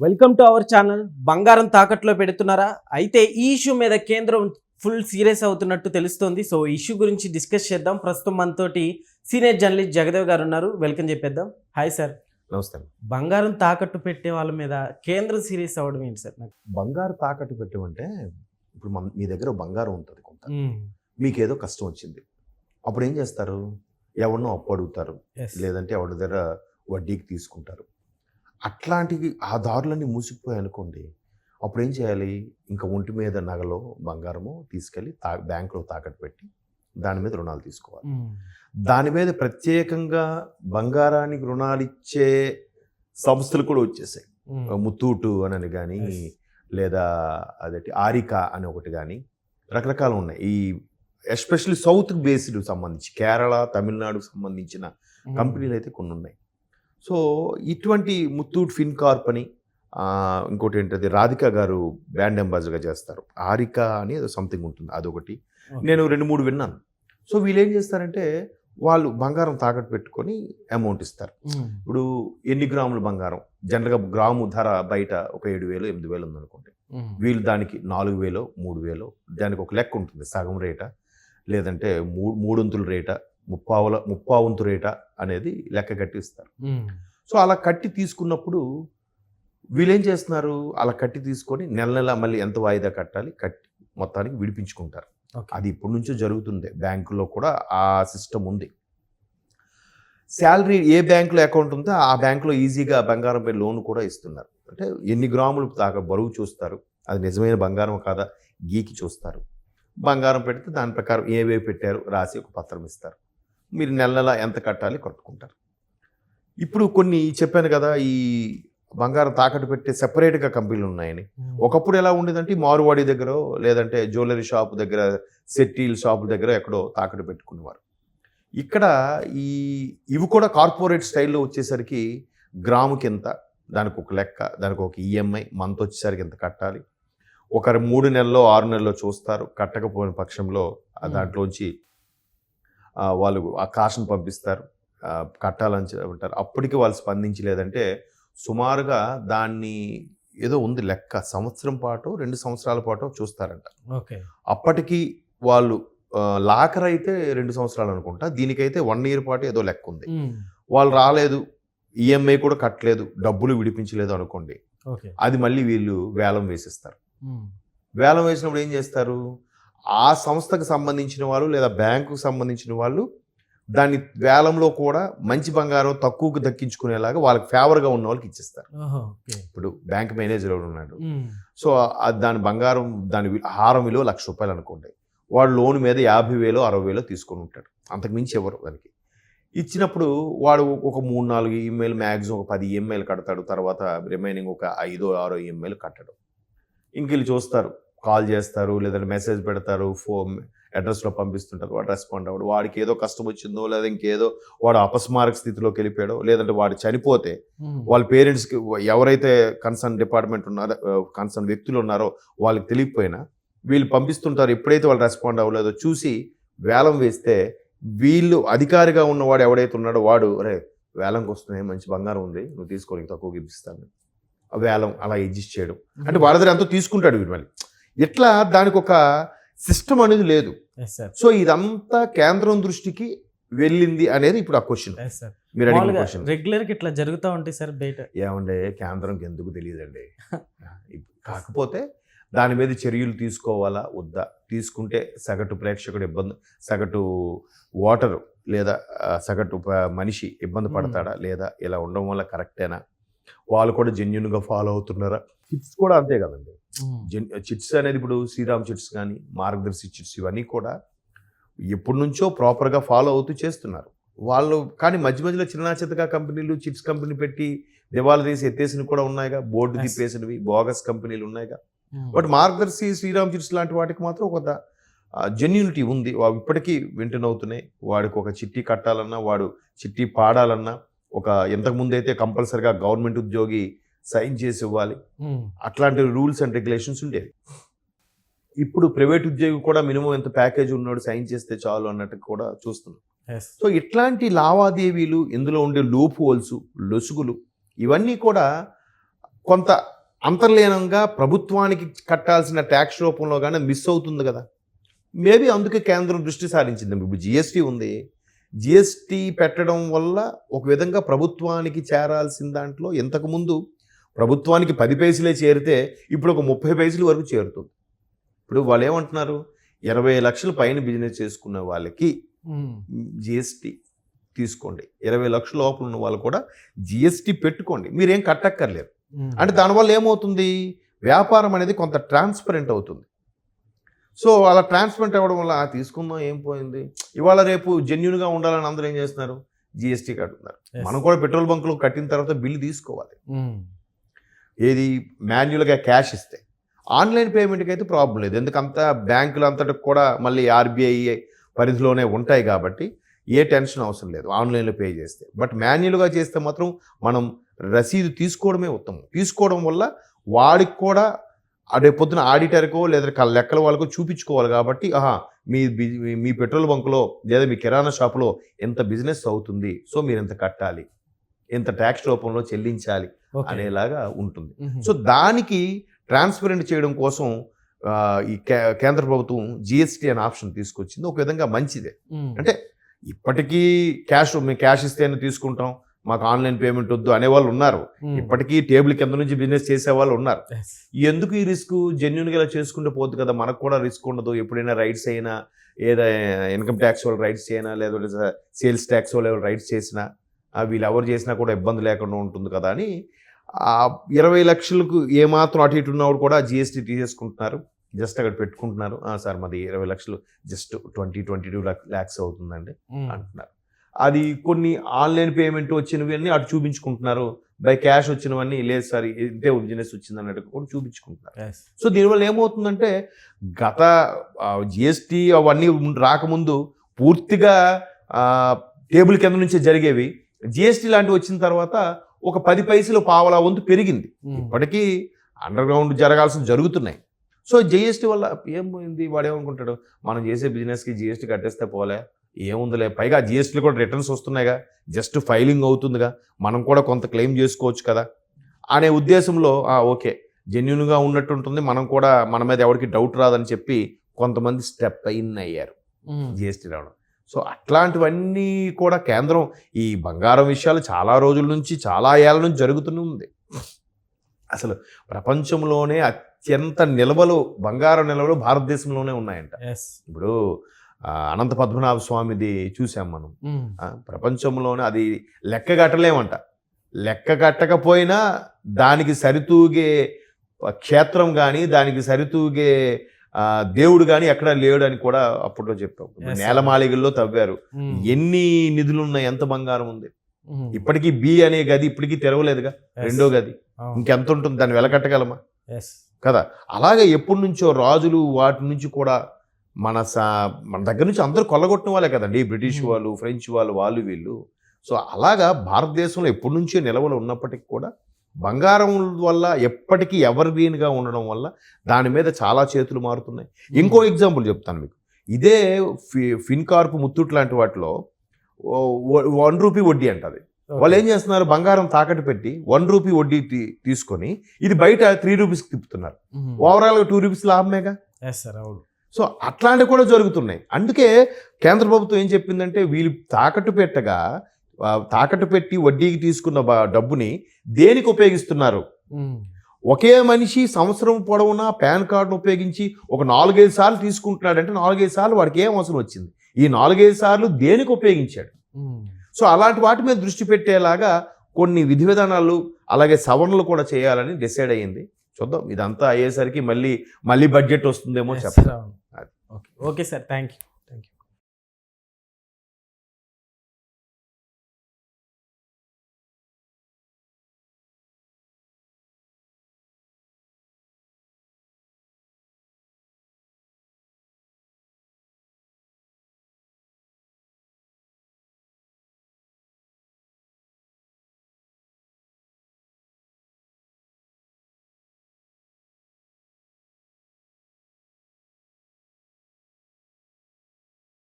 Welcome to our channel బంగారం తాకట్లో పెడుతున్నారా? అయితే ఈ ఇష్యూ మీద కేంద్రం ఫుల్ సీరియస్ అవుతున్నట్టు తెలుస్తోంది. సో ఇష్యూ గురించి డిస్కస్ చేద్దాం. ప్రస్తుతం మనతోటి సీనియర్ జర్నలిస్ట్ జగదేవ్ గారు ఉన్నారు. వెల్కమ్ చెప్పేద్దాం. హాయ్ సార్ నమస్తే. బంగారం తాకట్టు పెట్టే వాళ్ళ మీద కేంద్రం సీరియస్ అవ్వడం ఏంటి సార్ నాకు బంగారు తాకట్టు పెట్టమంటే ఇప్పుడు మన మీ దగ్గర బంగారం ఉంటుంది కొంత. మీకు ఏదో కష్టం వచ్చింది. అప్పుడు ఏం చేస్తారు? ఎవరినో అప్పు అడుగుతారు. లేదంటే ఎవరి దగ్గర వడ్డీకి తీసుకుంటారు. అట్లాంటివి ఆ దారులన్నీ మూసుకుపోయాయి అనుకోండి అప్పుడు ఏం చేయాలి ఇంకా ఒంటి మీద నగలో బంగారము తీసుకెళ్ళి తా బ్యాంకులో తాకట్టు పెట్టి దాని మీద రుణాలు తీసుకోవాలి. దాని మీద ప్రత్యేకంగా బంగారానికి రుణాలు ఇచ్చే సంస్థలు కూడా వచ్చేసాయి. ముత్తూటు అని కానీ. లేదా అదేంటి ఆరికా అని ఒకటి కానీ రకరకాలు ఉన్నాయి ఈ ఎస్పెషల్లీ సౌత్ బేస్డ్ సంబంధించి కేరళ తమిళనాడుకు సంబంధించిన. కంపెనీలు అయితే కొన్ని ఉన్నాయి సో ఇటువంటి ముత్తూట్ ఫిన్కార్ప్ అని ఆ, ఇంకోటి ఏంటది రాధిక గారు బ్రాండ్ అంబాసిడర్గా చేస్తారు. ఆరికా అని ఏదో సంథింగ్ ఉంటుంది అదొకటి. నేను రెండు మూడు విన్నాను. సో వీళ్ళు ఏం చేస్తారంటే వాళ్ళు బంగారం తాకట్టు పెట్టుకొని అమౌంట్ ఇస్తారు. ఇప్పుడు ఎన్ని గ్రాముల బంగారం? జనరల్గా గ్రాము ధర బయట ఒక ఏడు వేలు ఎనిమిది వేలు ఉందనుకోండి. వీళ్ళు దానికి నాలుగు వేలు మూడు వేలు దానికి ఒక లెక్క ఉంటుంది సగం రేట. లేదంటే మూడు మూడొంతుల రేట. ముప్పావుల ముప్పావంతు రేట అనేది లెక్క కట్టి ఇస్తారు మ్మ్. సో అలా కట్టి తీసుకున్నప్పుడు వీళ్ళు ఏం చేస్తున్నారు? అలా కట్టి తీసుకొని నెల నెల మళ్ళీ ఎంత వాయిదా కట్టాలి? కట్టి మొత్తానికి విడిపించుకుంటారు. అది ఇప్పటి నుంచో జరుగుతుంది. బ్యాంకులో కూడా ఆ సిస్టమ్ ఉంది. శాలరీ ఏ బ్యాంకులో అకౌంట్ ఉందో ఆ బ్యాంకులో ఈజీగా బంగారం పై లోన్ కూడా ఇస్తున్నారు. అంటే ఎన్ని గ్రాములు దాకా బరువు చూస్తారు? అది నిజమైన బంగారం కాదా? గీకి చూస్తారు. బంగారం పెడితే దాని ప్రకారం ఏవేవి పెట్టారు? రాసి ఒక పత్రం ఇస్తారు. మీరు నెల నెల ఎంత కట్టాలి కట్టుకుంటారు ఇప్పుడు కొన్ని చెప్పాను కదా ఈ బంగారం తాకట్టు పెట్టే సెపరేట్గా కంపెనీలు ఉన్నాయని. ఒకప్పుడు ఎలా ఉండేదంటే మారువాడి దగ్గర లేదంటే జ్యువెలరీ షాప్ దగ్గర సెట్టీల్ షాప్ దగ్గర ఎక్కడో తాకట్టు పెట్టుకునేవారు ఇక్కడ ఈ ఇవి కూడా కార్పొరేట్ స్టైల్లో వచ్చేసరికి గ్రాముకి ఎంత దానికి ఒక లెక్క దానికి ఒక ఈఎంఐ మంత్ వచ్చేసరికి ఎంత కట్టాలి ఒకరు మూడు నెలల్లో ఆరు నెలల్లో చూస్తారు కట్టకపోయిన పక్షంలో ఆ. దాంట్లోంచి వాళ్ళు ఆ కాసును పంపిస్తారు. కట్టాలని ఉంటారు. అప్పటికి వాళ్ళు స్పందించలేదంటే సుమారుగా దాన్ని ఏదో ఉంది లెక్క. సంవత్సరం పాటు రెండు సంవత్సరాల పాటు చూస్తారంట. ఓకే. అప్పటికి వాళ్ళు లాకర్ అయితే రెండు సంవత్సరాలు అనుకుంటా. దీనికైతే వన్ ఇయర్ పాటు ఏదో లెక్క ఉంది. వాళ్ళు రాలేదు. ఈఎంఐ కూడా కట్టలేదు. డబ్బులు విడిపించలేదు అనుకోండి. అది మళ్ళీ వీళ్ళు వేలం వేసిస్తారు. వేలం వేసినప్పుడు ఏం చేస్తారు? ఆ సంస్థకు సంబంధించిన వాళ్ళు లేదా బ్యాంకుకు సంబంధించిన వాళ్ళు దాన్ని వేలంలో కూడా మంచి బంగారం తక్కువకు దక్కించుకునేలాగా వాళ్ళకి ఫేవర్గా ఉన్న వాళ్ళకి ఇచ్చేస్తారు. ఇప్పుడు బ్యాంక్ మేనేజర్ ఎవరు ఉన్నాడు. సో దాని బంగారం దాని హారం విలువ లక్ష రూపాయలు అనుకోండి. వాడు లోన్ మీద యాభై వేలు అరవై వేలు తీసుకొని ఉంటాడు. అంతకు మించి ఎవరు దానికి? ఇచ్చినప్పుడు వాడు ఒక మూడు నాలుగు ఈఎంఐలు మ్యాక్సిమం ఒక పది ఈఎంఐలు కడతాడు. తర్వాత రిమైనింగ్ ఒక ఐదో ఆరో ఈఎంఐలు కట్టడం. ఇంక వీళ్ళు చూస్తారు. కాల్ చేస్తారు లేదంటే మెసేజ్ పెడతారు ఫోన్ అడ్రస్లో పంపిస్తుంటారు వాడు రెస్పాండ్ అవ్వడు. వాడికి ఏదో కష్టం వచ్చిందో లేదా ఇంకేదో వాడు అపస్మారక స్థితిలోకి వెళ్ళిపోయాడో లేదంటే వాడు చనిపోతే. వాళ్ళ పేరెంట్స్కి ఎవరైతే కన్సర్న్ డిపార్ట్మెంట్ ఉన్నారో కన్సర్న్ వ్యక్తులు ఉన్నారో వాళ్ళకి తెలియకపోయినా వీళ్ళు పంపిస్తుంటారు ఎప్పుడైతే వాళ్ళు రెస్పాండ్ అవ్వలేదో చూసి వేలం వేస్తే వీళ్ళు అధికారిగా ఉన్నవాడు ఎవడైతే ఉన్నాడో వాడు అరే వేలంకి వస్తున్నాయి మంచి బంగారం ఉంది నువ్వు తీసుకోనికి తక్కువ ఇప్పిస్తాను. ఆ వేలం అలా అడ్జస్ట్ చేయడం. అంటే వాడి దగ్గర ఎంతో తీసుకుంటాడు వీడు మళ్ళీ. ఇట్లా దానికి ఒక సిస్టమ్ అనేది లేదు. సో ఇదంతా కేంద్రం దృష్టికి వెళ్ళింది అనేది ఇప్పుడు ఆ క్వశ్చన్. మీరు అడిగిన క్వశ్చన్. రెగ్యులర్గా ఇట్లా జరుగుతూ ఉంటాయి సార్ బయట ఏమండే కేంద్రంకి ఎందుకు తెలియదండి? కాకపోతే దాని మీద చర్యలు తీసుకోవాలా వద్దా? తీసుకుంటే సగటు ప్రేక్షకుడు ఇబ్బంది సగటు ఓటరు లేదా సగటు మనిషి ఇబ్బంది పడతాడా లేదా ఇలా ఉండడం వల్ల కరెక్టేనా? వాళ్ళు కూడా జెన్యున్గా ఫాలో అవుతున్నారా? చిట్స్ కూడా అంతే కదండి. చిట్స్ అనేది ఇప్పుడు శ్రీరామ్ చిట్స్ కానీ మార్గదర్శి చిట్స్ ఇవన్నీ కూడా ఎప్పటి నుంచో ప్రాపర్గా ఫాలో అవుతూ చేస్తున్నారు. వాళ్ళు కానీ మధ్య మధ్యలో చిన్న చితక కంపెనీలు చిట్స్ కంపెనీ పెట్టి దివాలా తీసి ఎత్తేసినవి కూడా ఉన్నాయిగా బోర్డు. తిప్పేసినవి బోగస్ కంపెనీలు ఉన్నాయిగా. బట్ మార్గదర్శి శ్రీరామ్ చిట్స్ లాంటి వాటికి మాత్రం ఒక జెన్యూనిటీ ఉంది. వా- ఇప్పటికీ వింటనవుతున్నాయి వాడికి ఒక చిట్టి కట్టాలన్నా వాడు చిట్టి పాడాలన్నా ఒక ఇంతకు ముందు అయితే కంపల్సరిగా గవర్నమెంట్ ఉద్యోగి సైన్ చేసి ఇవ్వాలి. అట్లాంటి రూల్స్ అండ్ రెగ్యులేషన్స్ ఉండేవి. ఇప్పుడు ప్రైవేట్ ఉద్యోగి కూడా మినిమం ఎంత ప్యాకేజ్ ఉన్నాడు సైన్ చేస్తే చాలు అన్నట్టు కూడా చూస్తున్నాం. సో ఇట్లాంటి లావాదేవీలు ఇందులో ఉండే లూప్ హోల్స్ లొసుగులు ఇవన్నీ కూడా కొంత అంతర్లీనంగా ప్రభుత్వానికి కట్టాల్సిన ట్యాక్స్ రూపంలో కానీ మిస్ అవుతుంది కదా. మేబీ అందుకే కేంద్రం దృష్టి సారించింది. ఇప్పుడు జిఎస్టీ ఉంది. జిఎస్టీ పెట్టడం వల్ల ఒక విధంగా ప్రభుత్వానికి చేరాల్సిన దాంట్లో ఇంతకుముందు ప్రభుత్వానికి పది పైసలే చేరితే ఇప్పుడు ఒక ముప్పై పైసల వరకు చేరుతుంది. ఇప్పుడు వాళ్ళు ఏమంటున్నారు? ఇరవై లక్షల పైన బిజినెస్ చేసుకున్న వాళ్ళకి జిఎస్టీ తీసుకోండి. ఇరవై లక్షల లోపల ఉన్న వాళ్ళు కూడా జిఎస్టీ పెట్టుకోండి. మీరేం కట్టక్కర్లేదు. అంటే దానివల్ల ఏమవుతుంది? వ్యాపారం అనేది కొంత ట్రాన్స్పరెంట్ అవుతుంది. సో అలా ట్రాన్స్పరెంట్ అవ్వడం వల్ల "ఆ, తీసుకుందాం ఏం పోయింది? ఇవాళ రేపు జెన్యున్గా ఉండాలని అందరూ ఏం చేస్తున్నారు? జిఎస్టీ కట్టుతున్నారు మనం కూడా పెట్రోల్ బంకులో కట్టిన తర్వాత బిల్లు తీసుకోవాలి. ఏది మాన్యువల్గా క్యాష్ ఇస్తే. ఆన్లైన్ పేమెంట్కి అయితే ప్రాబ్లం లేదు. ఎందుకంతా బ్యాంకులు అంతటికి కూడా మళ్ళీ ఆర్బీఐ పరిధిలోనే ఉంటాయి కాబట్టి ఏ టెన్షన్ అవసరం లేదు. ఆన్లైన్లో పే చేస్తే. బట్ మాన్యువల్గా చేస్తే మాత్రం మనం రసీదు తీసుకోవడమే ఉత్తమం. తీసుకోవడం వల్ల వాడికి కూడా రేపు పొద్దున ఆడిటర్కో లేదా లెక్కల వాళ్ళకో చూపించుకోవాలి కాబట్టి ఆహా మీ మీ పెట్రోల్ బంకులో లేదా మీ కిరాణా షాపులో ఎంత బిజినెస్ అవుతుంది. సో మీరు ఎంత కట్టాలి? ఎంత ట్యాక్స్ రూపంలో చెల్లించాలి? అనేలాగా ఉంటుంది. సో దానికి ట్రాన్స్పరెంట్ చేయడం కోసం ఈ కేంద్ర ప్రభుత్వం జిఎస్టీ అనే ఆప్షన్ తీసుకొచ్చింది. ఒక విధంగా మంచిదే. అంటే ఇప్పటికీ క్యాష్ మేము క్యాష్ ఇస్తేనే తీసుకుంటాం. మాకు ఆన్లైన్ పేమెంట్ వద్దు అనే వాళ్ళు ఉన్నారు. ఇప్పటికీ టేబుల్ కింద నుంచి బిజినెస్ చేసే వాళ్ళు ఉన్నారు. ఎందుకు ఈ రిస్క్ జెన్యున్గా ఇలా చేసుకుంటే పోద్దు కదా? మనకు కూడా రిస్క్ ఉండదు. ఎప్పుడైనా రైట్స్ అయినా ఏదో ఇన్కమ్ ట్యాక్స్ వాళ్ళు రైట్స్ అయినా లేదా సేల్స్ ట్యాక్స్ వాళ్ళు రైట్స్ చేసినా వీళ్ళు ఎవరు చేసినా కూడా ఇబ్బంది లేకుండా ఉంటుంది కదా అని ఆ ఇరవై లక్షలకు ఏమాత్రం అటు ఇటు ఉన్నవాడు కూడా జిఎస్టీ తీసేసుకుంటున్నారు. జస్ట్ అక్కడ పెట్టుకుంటున్నారు. "ఆ, సార్ మాది ఇరవై లక్షలు just twenty twenty two lakhs అవుతుందండి అంటున్నారు. అది కొన్ని ఆన్లైన్ పేమెంట్ వచ్చినవన్నీ అటు చూపించుకుంటున్నారు. బై క్యాష్ వచ్చినవన్నీ లేదు సార్ ఇంతే బిజినెస్ వచ్చింది అన్నట్టు కూడా చూపించుకుంటున్నారు. సో దీనివల్ల ఏమవుతుందంటే గత జిఎస్టీ అవన్నీ రాకముందు పూర్తిగా టేబుల్ కింద నుంచే జరిగేవి. జిఎస్టీ లాంటివి వచ్చిన తర్వాత ఒక పది పైసలు పావలా వంతు పెరిగింది. ఇప్పటికీ అండర్ గ్రౌండ్ జరగాల్సిన జరుగుతున్నాయి. సో జిఎస్టీ వల్ల ఏం పోయింది? వాడు ఏమనుకుంటాడు మనం చేసే బిజినెస్కి జిఎస్టీ కట్టేస్తే పోలే. ఏముందిలే? పైగా జిఎస్టీలో కూడా రిటర్న్స్ వస్తున్నాయిగా. జస్ట్ ఫైలింగ్ అవుతుందిగా. మనం కూడా కొంత క్లెయిమ్ చేసుకోవచ్చు కదా. అనే ఉద్దేశంలో "ఆ, ఓకే. జెన్యున్గా ఉన్నట్టు ఉంటుంది మనం కూడా మన మీద ఎవరికి డౌట్ రాదని చెప్పి కొంతమంది స్టెప్ ఇన్ అయ్యారు. జిఎస్టీ రావడం. సో అట్లాంటివన్నీ కూడా కేంద్రం ఈ బంగారం విషయాలు చాలా రోజుల నుంచి చాలా ఏళ్ళ నుంచి జరుగుతూనే ఉంది. అసలు ప్రపంచంలోనే అత్యంత నిల్వలు బంగారం నిల్వలు భారతదేశంలోనే ఉన్నాయంట. ఇప్పుడు అనంత పద్మనాభ స్వామిది చూసాం మనం. ప్రపంచంలోనే అది లెక్క కట్టలేమంట. లెక్క కట్టకపోయినా దానికి సరితూగే క్షేత్రం కానీ దానికి సరితూగే దేవుడు కానీ ఎక్కడ లేడు అని కూడా అప్పట్లో చెప్పాం. నేలమాళిగల్లో తవ్వారు. ఎన్ని నిధులు ఉన్నాయి ఎంత బంగారం ఉంది? ఇప్పటికీ బి అనే గది ఇప్పటికీ తెరవలేదుగా? రెండో గది. ఇంకెంత ఉంటుంది? దాన్ని వెలకట్టగలమా కదా? అలాగే ఎప్పటి నుంచో రాజులు వాటి నుంచి కూడా మన సా మన దగ్గర నుంచి అందరూ కొల్లగొట్టిన వాళ్ళే కదండి. British Mhm. వాళ్ళు ఫ్రెంచ్ వాళ్ళు వాళ్ళు వీళ్ళు. సో అలాగా భారతదేశంలో ఎప్పటి నుంచో నిలవలు ఉన్నప్పటికీ కూడా బంగారం వల్ల ఎప్పటికీ ఎవర్ గ్రీన్గా ఉండడం వల్ల దాని మీద చాలా చేతులు మారుతున్నాయి. ఇంకో ఎగ్జాంపుల్ చెప్తాను మీకు. ఇదే ఫి ఫిన్కార్ప్ ముత్తూట్ లాంటి వాటిలో వన్ రూపీ వడ్డీ అంటది. వాళ్ళు ఏం చేస్తున్నారు? బంగారం తాకట్టు పెట్టి వన్ రూపీ వడ్డీ తీసుకొని ఇది బయట త్రీ రూపీస్కి తిప్పుతున్నారు. ఓవరాల్గా టూ రూపీస్ లాభమేగా? సార్ అవును. సో అట్లాంటివి కూడా జరుగుతున్నాయి. అందుకే కేంద్ర ప్రభుత్వం ఏం చెప్పిందంటే వీళ్ళు తాకట్టు పెట్టగా తాకట్టు పెట్టి వడ్డీకి తీసుకున్న డబ్బుని దేనికి ఉపయోగిస్తున్నారు? ఒకే మనిషి సంవత్సరం పొడవునా పాన్ కార్డును ఉపయోగించి ఒక నాలుగైదు సార్లు తీసుకుంటున్నాడంటే నాలుగైదు సార్లు వాడికి ఏం అవసరం వచ్చింది? ఈ నాలుగైదు సార్లు దేనికి ఉపయోగించాడు? సో అలాంటి వాటి మీద దృష్టి పెట్టేలాగా కొన్ని విధి విధానాలు అలాగే సవరణలు కూడా చేయాలని డిసైడ్ అయ్యింది. చూద్దాం. ఇదంతా అయ్యేసరికి మళ్ళీ మళ్ళీ బడ్జెట్ వస్తుందేమో చెప్పండి okay. Okay sir. Thank you